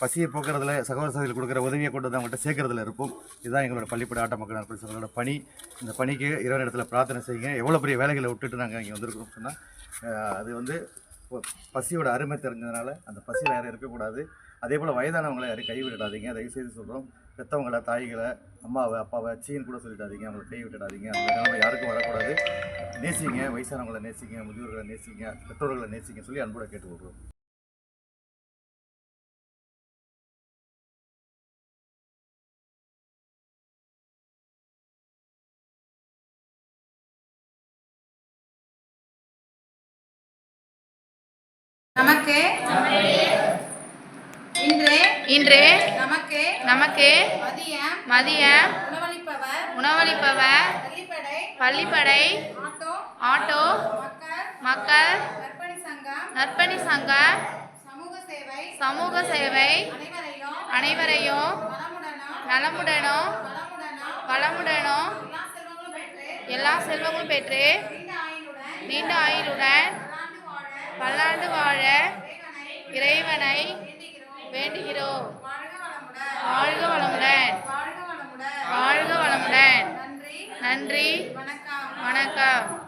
பசியை போக்குறதுல சகோதர சகோதரிகள் கொடுக்குற உதவியை கொண்டு வந்து அவங்கள்ட்ட சேர்க்கறதுல இருப்போம் இதுதான் எங்களோட பள்ளிப்பட ஆட்ட மக்கள் நற்பணி சங்கங்களோட பணி. இந்த பணிக்கு இரவு இடத்துல பிரார்த்தனை செய்யுங்க. எவ்வளோ பெரிய வேலைகளை விட்டுட்டு நாங்கள் இங்கே வந்திருக்கோம் சொன்னால் அது வந்து பசியோட அருமை தெரிஞ்சதுனால அந்த பசியில் யாரும் இருக்கக்கூடாது. அதே போல் வயதானவங்களை யாரும் கைவிடாதீங்க தயவு செய்து சொல்கிறோம் பெற்றவங்களை தாய்களை அம்மாவை அப்பாவை சீன் கூட சொல்லிட்டாதீங்க அவங்களை கை விட்டுடாதீங்க. அந்த நிலைமை யாருக்கும் வரக்கூடாது. நேசிங்க. வயசானவங்களை நேசிங்க. முதியோர்களை நேசிங்க. பெற்றோர்களை நேசிங்க சொல்லி அன்போட கேட்டுக்கொள்கிறோம். நமக்கு இன்று இன்று நமக்கு நமக்கு மதியம் மதியம் உணவளிப்பவர் உணவளிப்பவர் பள்ளிப்படை பள்ளிப்படை ஆட்டோ மக்கள் நற்பணி சங்கம் நற்பணி சமூக சேவை சமூக சேவை அனைவரையும் நலமுடனும் வளமுடனும் எல்லா செல்வங்களும் பெற்று எல்லா செல்வமும் பெற்று நீண்ட ஆயுளுடன் பல்லாண்டு வாழ இறைவனை வேண்டுகிறோம். வாழ்க வளமுடன். வாழ்க வளமுடன். நன்றி. வணக்கம்.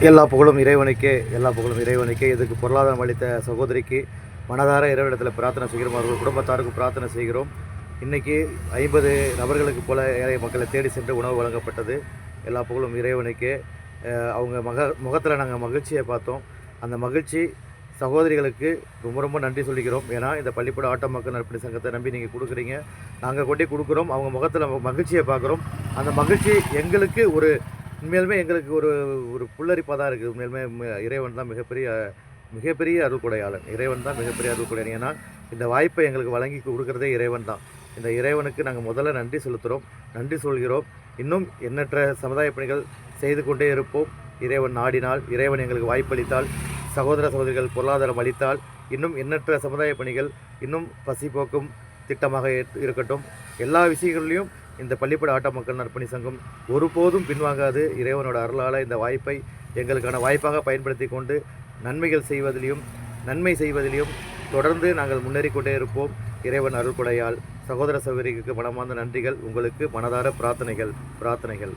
எல்லா புகழும் இறைவனுக்கே எல்லா புகழும் இறைவனுக்கே. இதுக்கு பொருளாதாரம் அளித்த சகோதரிக்கு மனதார இறைவனிடத்தில் பிரார்த்தனை செய்கிறோம். அவர்கள் குடும்பத்தாருக்கு பிரார்த்தனை செய்கிறோம். இன்றைக்கி ஐம்பது நபர்களுக்கு போல ஏழை மக்களை தேடி சென்று உணவு வழங்கப்பட்டது. எல்லா புகழும் இறைவனுக்கே. அவங்க மக முகத்தில் நாங்கள் மகிழ்ச்சியை பார்த்தோம். அந்த மகிழ்ச்சி சகோதரிகளுக்கு ரொம்ப ரொம்ப நன்றி சொல்லிக்கிறோம். ஏன்னா இந்த பள்ளிப்பட ஆட்ட மக்கள் நற்பணி சங்கத்தை நம்பி நீங்கள் கொடுக்குறீங்க. நாங்கள் கொண்டே கொடுக்குறோம். அவங்க முகத்தில் மகிழ்ச்சியை பார்க்குறோம். அந்த மகிழ்ச்சி எங்களுக்கு ஒரு உண்மையிலுமே எங்களுக்கு ஒரு ஒரு புல்லரிப்பாக தான் இருக்குது. உண்மையிலுமே இறைவன் தான் மிகப்பெரிய மிகப்பெரிய அருள்கொடையாளன். இறைவன் தான் மிகப்பெரிய அருள்கொடையாளன். ஏன்னா இந்த வாய்ப்பை எங்களுக்கு வழங்கி கொடுக்குறதே இறைவன் தான். இந்த இறைவனுக்கு நாங்கள் முதல்ல நன்றி செலுத்துகிறோம் நன்றி சொல்கிறோம். இன்னும் எண்ணற்ற சமுதாய பணிகள் செய்து கொண்டே இருப்போம். இறைவன் நாடினால் இறைவன் எங்களுக்கு வாய்ப்பளித்தால் சகோதர சகோதரிகள் பொருளாதாரம் அளித்தால் இன்னும் எண்ணற்ற சமுதாய பணிகள் இன்னும் பசி போக்கும் திட்டமாக இரு- இருக்கட்டும். எல்லா விஷயங்களிலும் இந்த பள்ளிப்பட ஆட்ட மக்கள் நற்பணி சங்கம் ஒருபோதும் பின்வாங்காது. இறைவனோட அருளால் இந்த வாய்ப்பை எங்களுக்கான வாய்ப்பாக பயன்படுத்தி கொண்டு நன்மைகள் செய்வதிலையும் நன்மை செய்வதிலையும் தொடர்ந்து நாங்கள் முன்னேறிக்கொண்டே இருப்போம். இறைவன் அருள்கொடையால் சகோதர சகோதரிக்கு மனமார்ந்த நன்றிகள். உங்களுக்கு மனதார பிரார்த்தனைகள் பிரார்த்தனைகள்.